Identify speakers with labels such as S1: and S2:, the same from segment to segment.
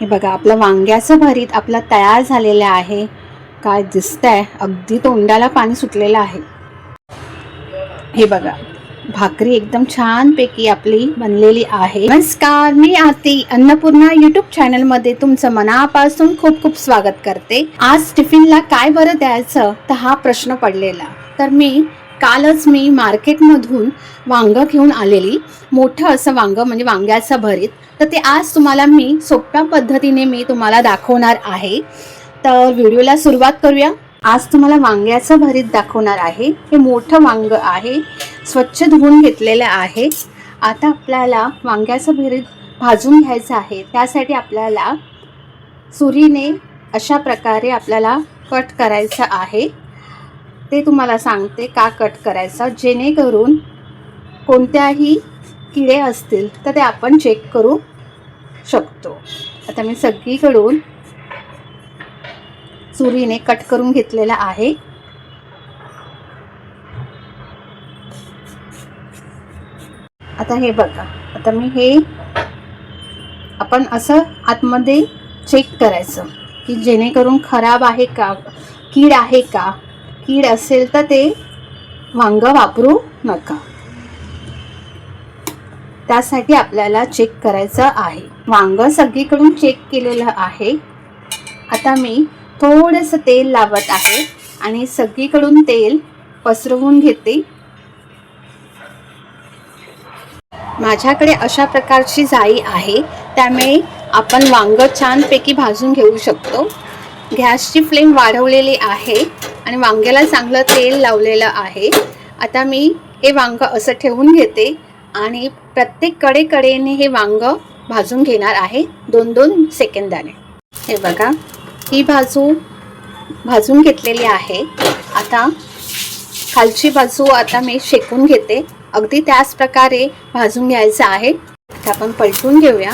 S1: हे बघा आपलं वांग्याचं भरीत आपलं तयार झालेलं आहे. काय दिसतंय? अगदी तोंडाला पाणी सुटलेलं आहे. हे बघा भाकरी एकदम छानपैकी आपली बनलेली आहे. नमस्कार मी आरती अन्नपूर्णा युट्यूब चॅनलमध्ये तुमचं मनापासून खूप खूप स्वागत करते. आज टिफिनला काय बरं द्यायचं? तर हा प्रश्न पडलेला. तर मी कालच मी मार्केटमधून वांगं घेऊन आलेली. मोठं असं वांग म्हणजे वांग्याचं भरीत. तर ते आज तुम्हाला मी सोप्या पद्धतीने मी तुम्हाला दाखवणार आहे. तर व्हिडिओला सुरुवात करूया. आज तुम्हाला वांग्याचं भरीत दाखवणार आहे. हे मोठं वांग आहे. स्वच्छ धुवून घेतलेलं आहे. आता आपल्याला वांग्याचं भरीत भाजून घ्यायचं आहे. त्यासाठी आपल्याला सुरीने अशा प्रकारे आपल्याला कट करायचं आहे. ते तुम्हाला सांगते का कट करायचं. जेणेकरून कोणत्याही किडे असतील तर ते आपण चेक करू शकतो. आता मी सगळीकडून चुरीने कट करून घेतलेला आहे. आता हे बघा. आता मी हे आपण असं आतमध्ये चेक करायचं की जेणेकरून खराब आहे का कीड आहे का? कीड असेल तर ते वांग वापरू नका. त्यासाठी आपल्याला चेक करायचं आहे. वांग सगळीकडून चेक केलेलं आहे. आता मी थोडंसं तेल लावत आहे आणि सगळीकडून तेल पसरवून घेते. माझ्याकडे अशा प्रकारची जाळी आहे. त्यामुळे आपण वांग छानपैकी भाजून घेऊ शकतो. गॅसची फ्लेम वाढवलेली आहे. आणि वांग्याला चांगलं तेल लावलेलं आहे. आता मी हे वांग असं ठेवून घेते आणि प्रत्येककडे कडेने हे वांग भाजून घेणार आहे दोन दोन सेकंदाने. हे बघा ही बाजू भाजून घेतलेली आहे. आता खालची बाजू आता मी शेकून घेते. अगदी त्याच प्रकारे भाजून घ्यायचं आहे. आता आपण पलटून घेऊया.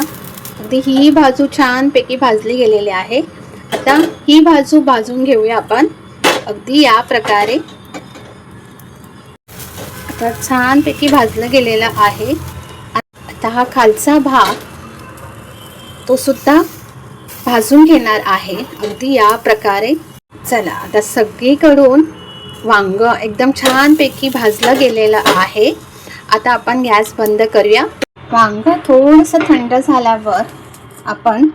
S1: अगदी ही बाजू छानपैकी भाजली गेलेली आहे. आता ही बाजू भाजून घेऊया आपण. अगदी या प्रकारे. आता छानपैकी भाजलं गेलेलं आहे. आता हा खालचा भाग तो सुद्धा भाजून घेणार आहे. अगदी या प्रकारे. चला आता सगळीकडून वांग एकदम छानपैकी भाजलं गेलेलं आहे. आता आपण गॅस बंद करूया. वांग थोडंसं थंड झाल्यावर आपण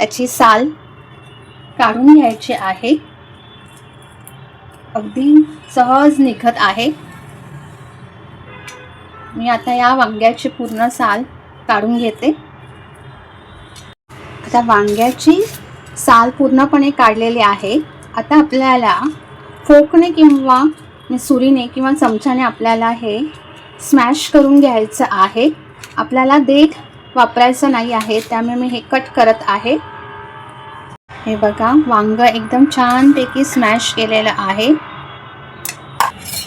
S1: याची साल काढून घ्यायची आहे. अगदी सहज निघत आहे. मी आता या वांग्याची पूर्ण साल काढून घेते. आता वांग्याची साल पूर्णपणे काढलेली आहे. आता आपल्याला फोकने किंवा सुरीने किंवा चमच्याने आपल्याला हे स्मॅश करून घ्यायचं आहे. आपल्याला देठ वापरायचं नाही आहे त्यामुळे मी हे कट करत आहे. हे बघा वांग एकदम छानपैकी स्मॅश केलेलं आहे.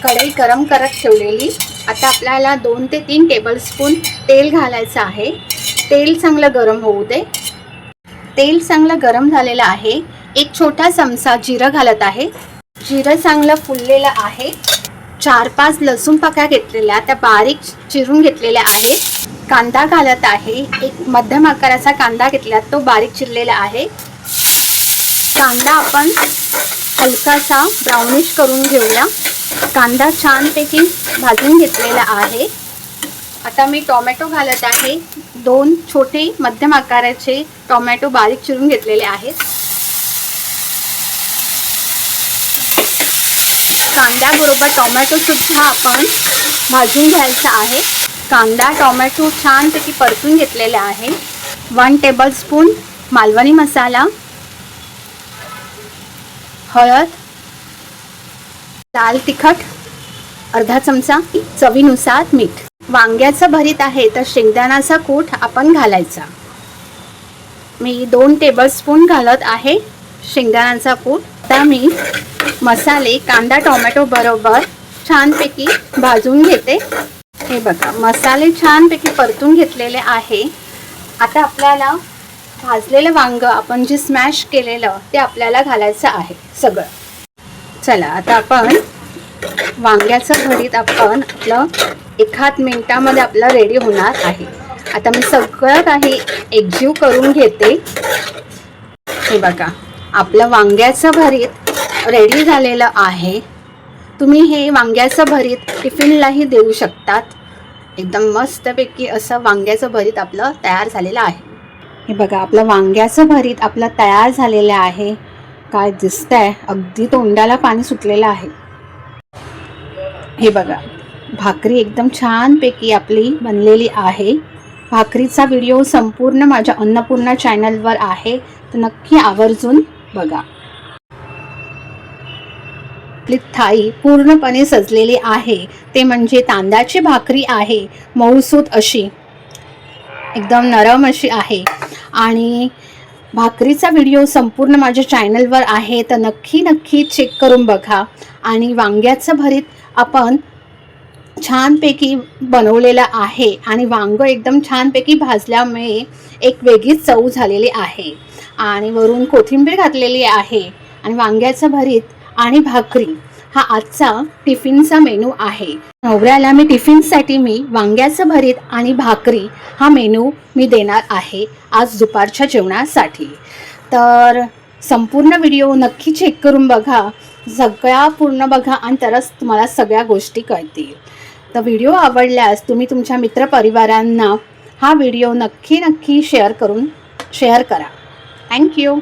S1: कढई गरम करत ठेवलेली. आता आपल्याला दोन ते तीन टेबलस्पून तेल घालायचं आहे. तेल चांगलं गरम होऊ दे. तेल चांगलं गरम झालेलं आहे. एक छोटा चमचा जिरं घालत आहे. जिरं चांगलं फुललेलं आहे. चार पाच लसूण पाकळ्या घेतलेल्या त्या बारीक चिरून घेतलेल्या आहेत कांदा घालत आहे. एक मध्यम आकाराचा कांदा घेतला तो बारीक चिरलेला आहे. कांदा आपण हलकासा ब्राउनिश करून घेऊया. कांदा छानपैकी भाजून घेतलेला आहे. आता मी टोमॅटो घालत आहे. दोन छोटे मध्यम आकाराचे टोमॅटो बारीक चिरून घेतलेले आहेत. कांद्याबरोबर टोमॅटोसुद्धा आपण भाजून घ्यायचा आहे. कांदा टोमॅटो छानपैकी परतून घेतलेला आहे. One tablespoon Malvani masala. हळद लाल तिखट अर्धा चमचा चवीनुसार मीठ. वांग्याचं भरीत आहे तर शेंगदाण्याचा कूट आपण घालायचा. मी दोन टेबलस्पून घालत आहे शेंगदाण्याचा कूट. आता मी मसाले कांदा टोमॅटो बरोबर छानपैकी भाजून घेते. हे बघा मसाले छानपैकी परतून घेतलेले आहे. आता आपल्याला भाजलेलं वांग आपण जे स्मॅश केलेलं ते आपल्याला घालायचं आहे सगळं. चला आता आपण वांग्याचं भरीत आपण आपलं एखाद मिनटामध्ये आपलं रेडी होणार आहे. आता मी सगळं काही एकजीव करून घेते. हे बघा आपलं वांग्याचं भरीत रेडी झालेलं आहे. तुम्ही हे वांग्याचं भरीत टिफिनलाही देऊ शकतात. एकदम मस्तपैकी असं वांग्याचं भरीत आपलं तयार झालेलं आहे. हे बघा आपलं वांग्याचं भरीत आपलं तयार झालेलं आहे. काय दिसतंय? अगदी तोंडाला पाणी सुटलेलं आहे. हे बघा भाकरी एकदम छानपैकी आपली बनलेली आहे. भाकरीचा व्हिडिओ संपूर्ण माझ्या अन्नपूर्णा चॅनलवर आहे. तर नक्की आवर्जून बघा. आपली थाळी पूर्णपणे सजलेली आहे. ते म्हणजे तांदळाची भाकरी आहे. मऊसूत अशी एकदम नरम अशी आहे. आणि भाकरीचा व्हिडिओ संपूर्ण माझ्या चॅनलवर आहे तर नक्की नक्की चेक करून बघा. आणि वांग्याचं भरीत आपण छानपैकी बनवलेलं आहे. आणि वांग एकदम छानपैकी भाजल्यामुळे एक वेगळीच चव झालेली आहे. आणि वरून कोथिंबीर घातलेली आहे. आणि वांग्याचं भरीत आणि भाकरी. हा आजचा टिफिनचा मेनू आहे. नवऱ्याला मी टिफिनसाठी मी वांग्याचं भरीत आणि भाकरी हा मेनू मी देणार आहे आज दुपारच्या जेवणासाठी. तर संपूर्ण व्हिडिओ नक्की चेक करून बघा सगळ्या पूर्ण बघा आणि तरच तुम्हाला सगळ्या गोष्टी कळतील. तर व्हिडिओ आवडल्यास तुम्ही तुमच्या मित्रपरिवारांना हा व्हिडिओ नक्की नक्की शेअर करून शेअर करा. थँक्यू